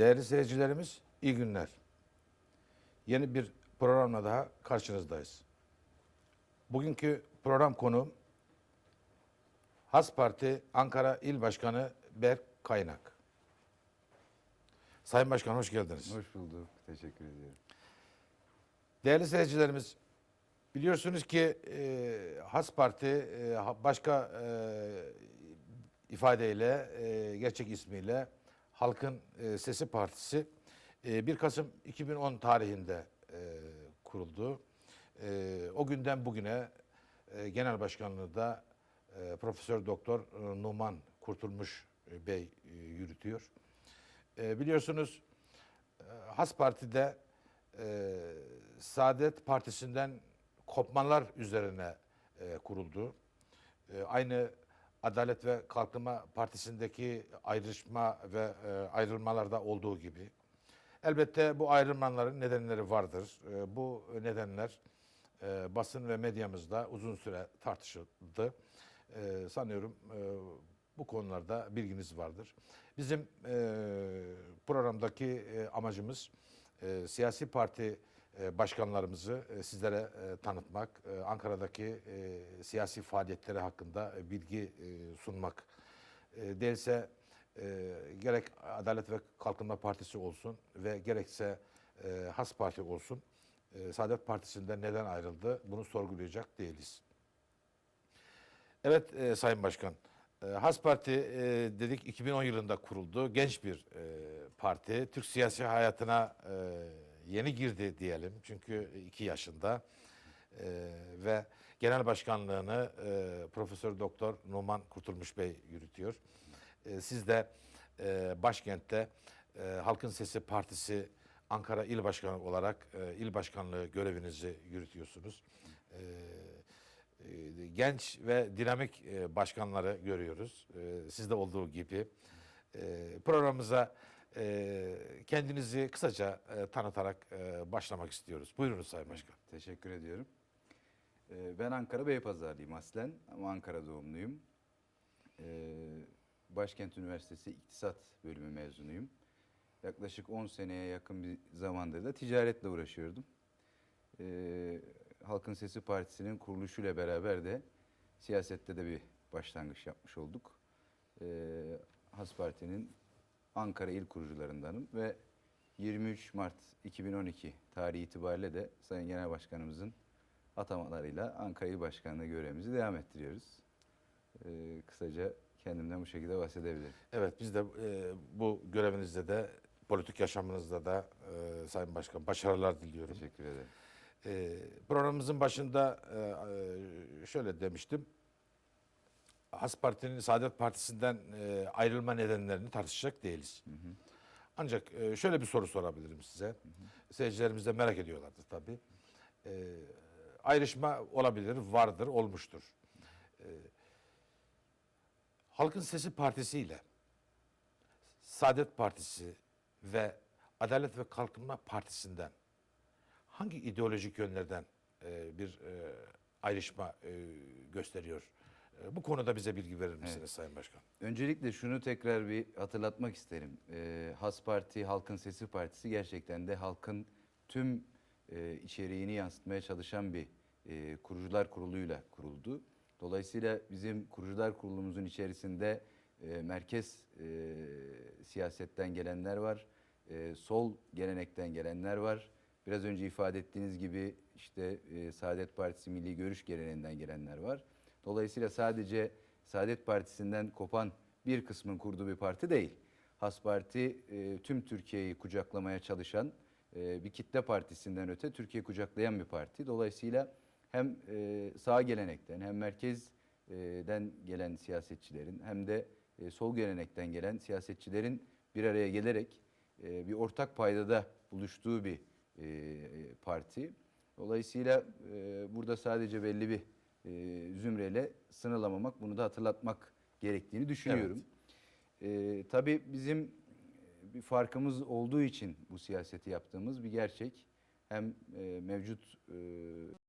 Değerli seyircilerimiz, iyi günler. Yeni bir programla daha karşınızdayız. Bugünkü program konuğum Has Parti Ankara İl Başkanı Berk Kaynak. Sayın Başkan hoş geldiniz. Hoş bulduk. Teşekkür ediyorum. Değerli seyircilerimiz, biliyorsunuz ki e, Has Parti e, başka e, ifadeyle, e, gerçek ismiyle Halkın e, Sesi Partisi e, 1 Kasım 2010 tarihinde e, kuruldu. E, o günden bugüne e, genel başkanlığı da e, Profesör Doktor e, Numan Kurtulmuş e, Bey e, yürütüyor. E, biliyorsunuz e, Has Parti'de e, Saadet Partisi'nden kopmalar üzerine e, kuruldu. E, aynı Adalet ve Kalkınma Partisi'ndeki ayrışma ve e, ayrılmalarda olduğu gibi. Elbette bu ayrılmaların nedenleri vardır. E, bu nedenler e, basın ve medyamızda uzun süre tartışıldı. E, sanıyorum e, bu konularda bilginiz vardır. Bizim e, programdaki e, amacımız e, siyasi parti başkanlarımızı e, sizlere e, tanıtmak, e, Ankara'daki e, siyasi faaliyetleri hakkında e, bilgi e, sunmak. E, değilse e, gerek Adalet ve Kalkınma Partisi olsun ve gerekse e, Has Parti olsun, e, Saadet Partisi'nden neden ayrıldı bunu sorgulayacak değiliz. Evet e, Sayın Başkan, e, Has Parti e, dedik 2010 yılında kuruldu. Genç bir e, parti. Türk siyasi hayatına e, yeni girdi diyelim. Çünkü iki yaşında. E, ve genel başkanlığını e, Profesör Doktor Numan Kurtulmuş Bey yürütüyor. E, siz de e, başkentte e, Halkın Sesi Partisi Ankara İl Başkanı olarak e, il başkanlığı görevinizi yürütüyorsunuz. E, e, genç ve dinamik e, başkanları görüyoruz. E, Sizde olduğu gibi. E, Programımıza e, kendinizi kısaca e, tanıtarak e, başlamak istiyoruz. Buyurunuz Sayın Başkan. Teşekkür ediyorum. Ee, Ben Ankara Beypazarlıyım aslen ama Ankara doğumluyum. Ee, Başkent Üniversitesi İktisat Bölümü mezunuyum. Yaklaşık 10 seneye yakın bir zamandır da ticaretle uğraşıyordum. Ee, Halkın Sesi Partisi'nin kuruluşuyla beraber de siyasette de bir başlangıç yapmış olduk. Ee, Has Parti'nin Ankara il kurucularındanım ve 23 Mart 2012 tarihi itibariyle de Sayın Genel Başkanımızın atamalarıyla Ankara İl Başkanlığı görevimizi devam ettiriyoruz. Ee, kısaca kendimden bu şekilde bahsedebilirim. Evet biz de e, bu görevinizde de politik yaşamınızda da e, Sayın Başkan başarılar diliyorum. Teşekkür ederim. E, programımızın başında e, e, şöyle demiştim. Has Parti'nin Saadet Partisi'nden e, ayrılma nedenlerini tartışacak değiliz. Ancak e, şöyle bir soru sorabilirim size. Seyircilerimiz de merak ediyorlardır tabii. E, ayrışma olabilir, vardır, olmuştur. E, Halkın Sesi Partisi ile Saadet Partisi ve Adalet ve Kalkınma Partisi'nden hangi ideolojik yönlerden e, bir e, ayrışma e, gösteriyor? E, bu konuda bize bilgi verir misiniz Sayın Başkan? Öncelikle şunu tekrar bir hatırlatmak isterim. Ee, Has Parti, Halkın Sesi Partisi gerçekten de halkın tüm e, içeriğini yansıtmaya çalışan bir e, kurucular kuruluyla kuruldu. Dolayısıyla bizim kurucular kurulumuzun içerisinde e, merkez e, siyasetten gelenler var, e, sol gelenekten gelenler var. Biraz önce ifade ettiğiniz gibi işte e, Saadet Partisi Milli Görüş geleneğinden gelenler var. Dolayısıyla sadece Saadet Partisi'nden kopan bir kısmın kurduğu bir parti değil. Has Parti e, tüm Türkiye'yi kucaklamaya çalışan e, bir kitle partisinden öte Türkiye'yi kucaklayan bir parti. Dolayısıyla hem e, sağ gelenekten hem merkezden gelen siyasetçilerin hem de e, sol gelenekten gelen siyasetçilerin bir araya gelerek e, bir ortak paydada buluştuğu bir e, parti. Dolayısıyla e, burada sadece belli bir e, zümreyle sınırlamamak, bunu da hatırlatmak gerektiğini düşünüyorum. E, tabii bizim bir farkımız olduğu için bu siyaseti yaptığımız bir gerçek. Hem e, mevcut e,